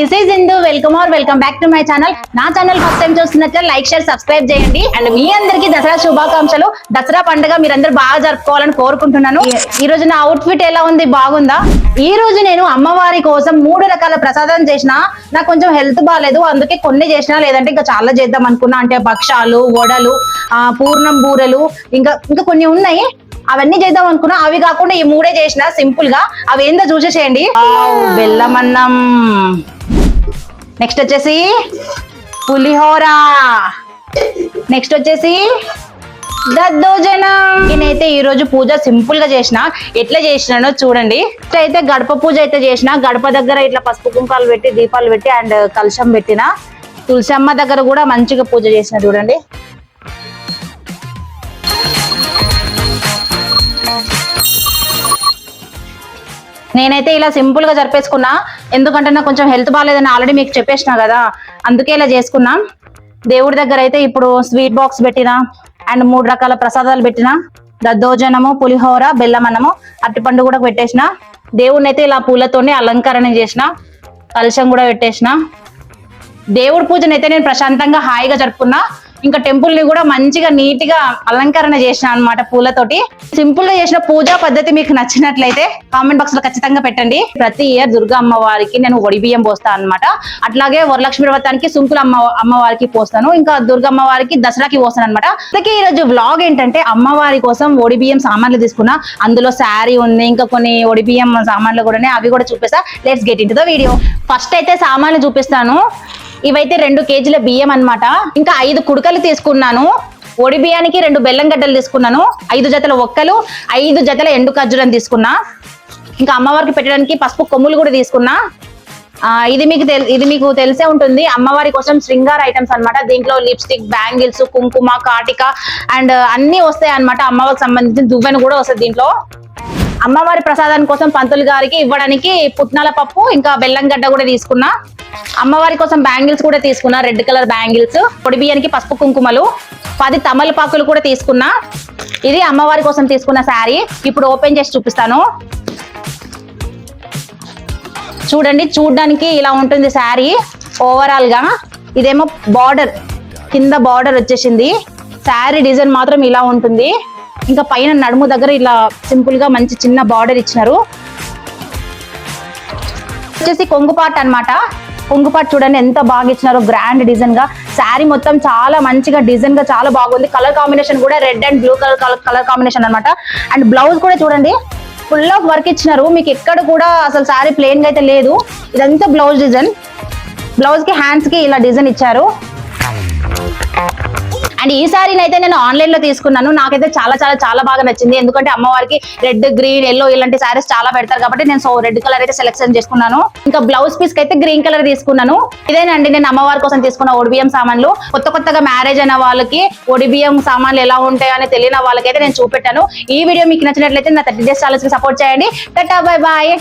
This is Indu welcome or welcome back to my channel నా channel first time చూస్తున్నట్లే like share subscribe చేయండి. And మీ అందరికీ దసరా శుభాకాంక్షలు. దసరా పండుగ మీరందరూ బాగా జరుపుకోవాలని కోరుకుంటున్నాను. ఈ- రోజు నా అవుట్ఫిట్ ఎలా ఉంది? బాగుందా? ఈ రోజు నేను అమ్మవారి కోసం మూడు రకాల ప్రసాదం చేసిన నాకు కొంచెం హెల్త్ బాగాలేదు అందుకే కొన్ని చేసిన లేదంటే ఇంకా చాలా చేద్దాం అనుకున్నా. అంటే భక్షాలు వడలు ఆ, పూర్ణం బూరెలు ఇంకా ఇంకా కొన్ని ఉన్నాయి. అవన్నీ చేద్దాం అనుకున్నా. అవి కాకుండా ఈ మూడే చేసిన సింపుల్గా అవి ఏందో చూసేసేయండి. వావ్, బెల్లం అన్నం నెక్స్ట్ వచ్చేసి పులిహోర. నెక్స్ట్ వచ్చేసి దద్దోజనం. నేనైతే ఈ రోజు పూజ సింపుల్గా చేసిన. ఎట్లా చేసినానో చూడండి. అయితే గడప పూజ అయితే చేసిన. గడప దగ్గర ఇట్లా పసుపు కుంకాలు పెట్టి దీపాలు పెట్టి అండ్ కలశం పెట్టిన. తులసమ్మ దగ్గర కూడా మంచిగా పూజ చేసిన చూడండి. నేనైతే ఇలా సింపుల్గా జరిపేసుకున్నా. ఎందుకంటే నాకు కొంచెం హెల్త్ బాగాలేదని ఆల్రెడీ మీకు చెప్పేసిన కదా. అందుకే ఇలా చేసుకున్నా. దేవుడి దగ్గర అయితే ఇప్పుడు స్వీట్ బాక్స్ పెట్టిన అండ్ మూడు రకాల ప్రసాదాలు పెట్టిన. దద్దోజనము పులిహోర బెల్లం అన్నము అరటిపండు కూడా పెట్టేసిన. దేవుడిని అయితే ఇలా పూలతోనే అలంకరణ చేసిన. కలశం కూడా పెట్టేసిన. దేవుడి పూజనైతే అయితే నేను ప్రశాంతంగా హాయిగా జరుపుకున్నా. ఇంకా టెంపుల్ని కూడా మంచిగా నీట్గా అలంకరణ చేసిన అనమాట పూలతోటి. సింపుల్గా చేసిన పూజా పద్ధతి మీకు నచ్చినట్లయితే కామెంట్ బాక్స్లో ఖచ్చితంగా పెట్టండి. ప్రతి ఇయర్ దుర్గా అమ్మవారికి నేను ఒడిబియ్యం పోస్తాను అనమాట అట్లాగే వరలక్ష్మి వ్రతానికి సుంకుల అమ్మ అమ్మవారికి పోస్తాను. ఇంకా దుర్గమ్మ వారికి దసరాకి పోస్తాను అనమాట అందుకే ఈ రోజు వ్లాగ్ ఏంటంటే అమ్మవారి కోసం ఒడిబియ్యం సామాన్లు తీసుకున్నా. అందులో శారీ ఉంది ఇంకా కొన్ని ఒడి బియ్యం సామాన్లు కూడా ఉన్నాయి. అవి కూడా చూపిస్తా. Let's get into the video first అయితే సామాన్లు చూపిస్తాను. ఇవైతే రెండు కేజీల బియ్యం అన్నమాట. ఇంకా ఐదు కుడకలు తీసుకున్నాను. ఒడి బియ్యానికి రెండు బెల్లం గడ్డలు తీసుకున్నాను. ఐదు జతల ఒక్కలు ఐదు జతల ఎండు ఖర్జూరం తీసుకున్నా. ఇంకా అమ్మవారికి పెట్టడానికి పసుపు కొమ్ములు కూడా తీసుకున్నా. ఇది మీకు తెల్ ఇది మీకు తెలిసే ఉంటుంది. అమ్మవారి కోసం శృంగార ఐటమ్స్ అన్నమాట. దీంట్లో లిప్స్టిక్ బ్యాంగిల్స్ కుంకుమ కాటిక అండ్ అన్ని వస్తాయి అనమాట అమ్మవారికి సంబంధించిన దువ్వెన కూడా వస్తుంది దీంట్లో. అమ్మవారి ప్రసాదం కోసం పంతులు గారికి ఇవ్వడానికి పుట్నాల పప్పు ఇంకా బెల్లం గడ్డ కూడా తీసుకున్నా. అమ్మవారి కోసం బ్యాంగిల్స్ కూడా తీసుకున్నా రెడ్ కలర్ బ్యాంగిల్స్ పొడి బియ్యానికి పసుపు కుంకుమలు పది తమలపాకులు కూడా తీసుకున్నా. ఇది అమ్మవారి కోసం తీసుకున్న శారీ. ఇప్పుడు ఓపెన్ చేసి చూపిస్తాను. చూడండి చూడడానికి ఇలా ఉంటుంది శారీ. ఓవరాల్గా ఇదేమో బార్డర్ కింద బార్డర్ వచ్చేసింది. శారీ డిజైన్ మాత్రం ఇలా ఉంటుంది. ఇంకా పైన నడుము దగ్గర ఇలా సింపుల్గా మంచి చిన్న బార్డర్ ఇచ్చినారు. వచ్చేసి కొంగుపాట్ అన్నమాట. కొంగుపాట్ చూడండి ఎంత బాగా ఇచ్చినారో గ్రాండ్ డిజైన్గా. శారీ మొత్తం చాలా మంచిగా డిజైన్గా చాలా బాగుంది. కలర్ కాంబినేషన్ కూడా red and blue colour colour combination అనమాట అండ్ బ్లౌజ్ కూడా చూడండి ఫుల్ ఆఫ్ వర్క్ ఇచ్చినారు. మీకు ఎక్కడ కూడా అసలు శారీ ప్లెయిన్గా అయితే లేదు. ఇదంతా బ్లౌజ్ డిజైన్ బ్లౌజ్కి హ్యాండ్స్కి ఇలా డిజైన్ ఇచ్చారు. అండ్ ఈ సారీని అయితే నేను ఆన్లైన్లో తీసుకున్నాను. నాకైతే చాలా చాలా చాలా బాగా నచ్చింది. ఎందుకంటే అమ్మవారికి రెడ్ గ్రీన్ ఎల్లో ఇలాంటి సారీస్ చాలా పెడతారు కాబట్టి నేను సో రెడ్ కలర్ అయితే సెలెక్షన్ చేసుకున్నాను. ఇంకా బ్లౌజ్ పీస్ అయితే గ్రీన్ కలర్ తీసుకున్నాను. ఇదేనండి నేను అమ్మవారి కోసం తీసుకున్న ఒడిబియం సామాన్లు. కొత్త కొత్తగా మ్యారేజ్ అయిన వాళ్ళకి ఒడిబియం సామాన్లు ఎలా ఉంటాయో అని తెలియని వాళ్ళకైతే నేను చూపెట్టాను. ఈ వీడియో మీకు నచ్చినట్లయితే నా థర్టీ డేస్ ఛానల్స్కి సపోర్ట్ చేయండి. Tata bye bye